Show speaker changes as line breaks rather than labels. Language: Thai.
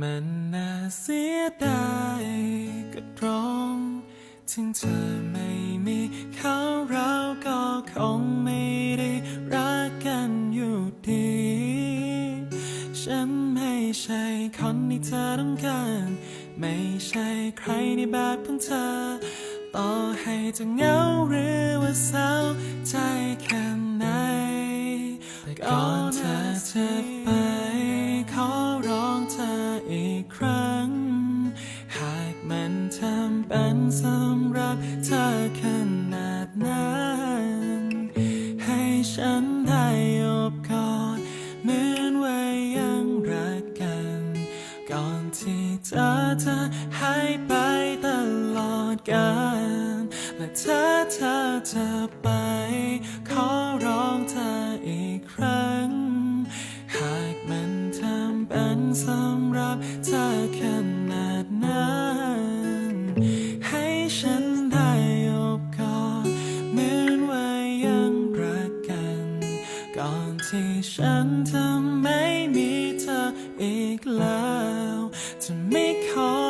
มันน่าเสียดายก็ตรงถึงเธอไม่มีเขาเราก็คงไม่ได้รักกันอยู่ดี ฉันไม่ใช่คนที่เธอต้องการ ไม่ใช่ใครในแบบของเธอ ต่อให้จะเหงาหรือว่าเศร้าใจแค่ไหนแต่ก่อนเธอจะไป เป็นสำหรับเธอขนาดนั้น ให้ฉันได้อบกอดเหมือนว่ายังรักกัน ก่อนที่เธอจะหายไปตลอดกาลและถ้าเธอจะไป ขอร้องเธออีกครั้ง หากมันทำเป็นสำหรับเธอขนาดนั้น ที่ฉันจะไม่มีเธออีกแล้ว จะไม่ขอ